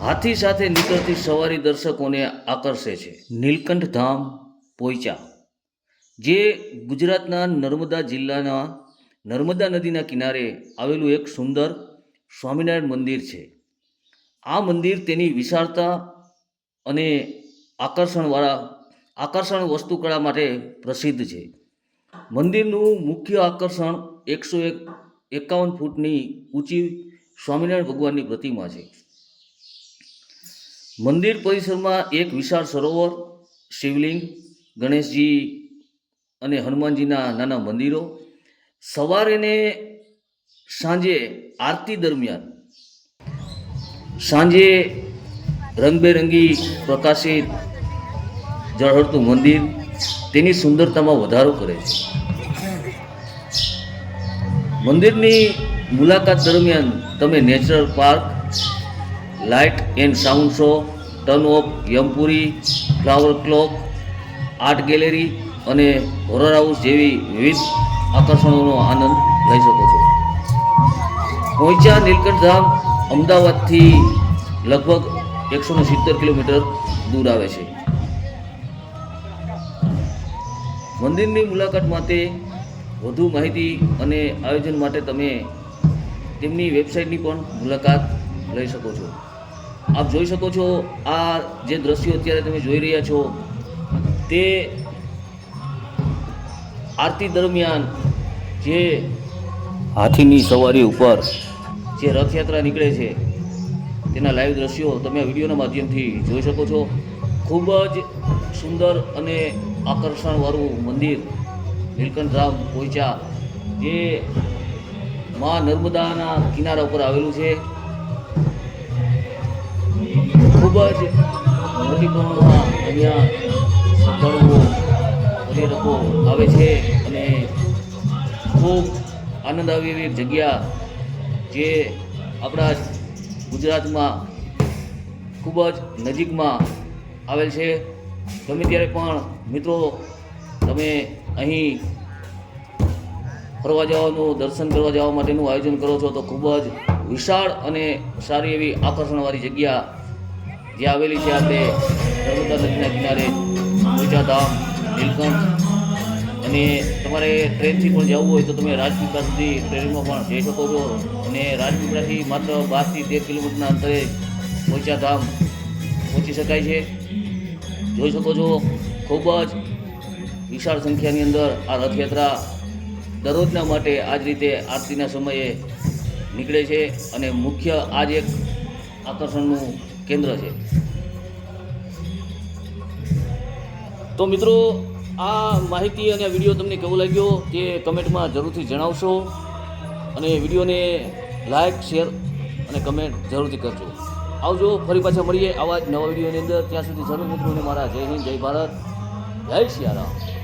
હાથી સાથે નીકળતી સવારી દર્શકોને આકર્ષે છે. નીલકંઠ ધામ, પોઈચા, જે ગુજરાતના નર્મદા જિલ્લાના નર્મદા નદીના કિનારે આવેલું એક સુંદર સ્વામિનારાયણ મંદિર છે. આ મંદિર તેની વિશાળતા અને આકર્ષણવાળા, આકર્ષણ વસ્તુકળા માટે પ્રસિદ્ધ છે. મંદિરનું મુખ્ય આકર્ષણ એકસો એક, એકાવન ફૂટની ઊંચી સ્વામિનારાયણ ભગવાનની પ્રતિમા છે. મંદિર પરિસરમાં એક વિશાળ સરોવર, શિવલિંગ, ગણેશજી અને હનુમાનજીના નાના મંદિરો. સવારે ને સાંજે આરતી દરમિયાન, સાંજે રંગબેરંગી પ્રકાશિત ઝળહળતું મંદિર તેની સુંદરતામાં વધારો કરે છે. મંદિરની મુલાકાત દરમિયાન તમે natural park light and sound show, turn off, Yampuri, flower clock, art gallery અને હોરર હાઉસ જેવી વિવિધ આકર્ષણોનો આનંદ લઈ શકો છો. પોઈચા નીલકંઠ ધામ અમદાવાદથી લગભગ એકસો ને સિત્તેર કિલોમીટર દૂર આવે છે. મંદિરની મુલાકાત માટે વધુ માહિતી અને આયોજન માટે તમે તેમની વેબસાઇટની પણ મુલાકાત લઈ શકો છો. આપ જોઈ શકો છો આ જે દ્રશ્યો અત્યારે તમે જોઈ રહ્યા છો, તે આરતી દરમિયાન જે હાથીની સવારી ઉપર જે રથયાત્રા નીકળે છે, તેના લાઈવ દ્રશ્યો તમે વિડીયોના માધ્યમથી જોઈ શકો છો. ખૂબ જ સુંદર અને આકર્ષણવાળું મંદિર નીલકંઠરામ પોઈચા જે મા નર્મદાના કિનારા ઉપર આવેલું છે. ખૂબ જ પ્રમાણમાં અહીંયા શ્રદ્ધાળુઓ પર્યટકો આવે છે અને ખૂબ આનંદ આવે એવી જગ્યા જે આપણા ગુજરાતમાં ખૂબ જ નજીકમાં આવેલ છે. ગમે ત્યારે પણ મિત્રો, તમે અહીં ફરવા જવાનું, દર્શન કરવા જવા માટેનું આયોજન કરો છો તો ખૂબ જ વિશાળ અને સારી એવી આકર્ષણવાળી જગ્યા જે આવેલી છે આપણે નર્મદા નદીના કિનારે પૂજા ધામ, નીલકંઠ અને તમારે ટ્રેનથી પણ જવું હોય તો તમે રાજપીપળા સુધી ટ્રેનમાં પણ જઈ શકો છો. અને રાજપીપળાથી માત્ર બારથી તેર કિલોમીટરના અંતરે પોચા ધામ પહોંચી શકાય છે. જોઈ શકો છો, ખૂબ જ વિશાળ સંખ્યાની અંદર આ રથયાત્રા દરરોજના માટે આ જ રીતે આરતીના સમયે નીકળે છે. અને મુખ્ય આજ એક આકર્ષણનું કેન્દ્ર છે. તો મિત્રો, આ માહિતી અને આ વીડિયો તમને કેવો લાગ્યો તે કમેન્ટમાં જરૂરથી જણાવશો અને વિડીયોને લાઇક શેર અને કમેન્ટ જરૂરથી કરજો. આવજો, ફરી પાછા મળીએ આવા જ નવા વિડીયોની અંદર. ત્યાં સુધી જરૂર મિત્રોને મારા જય હિન્દ, જય ભારત, જય સિયારામ.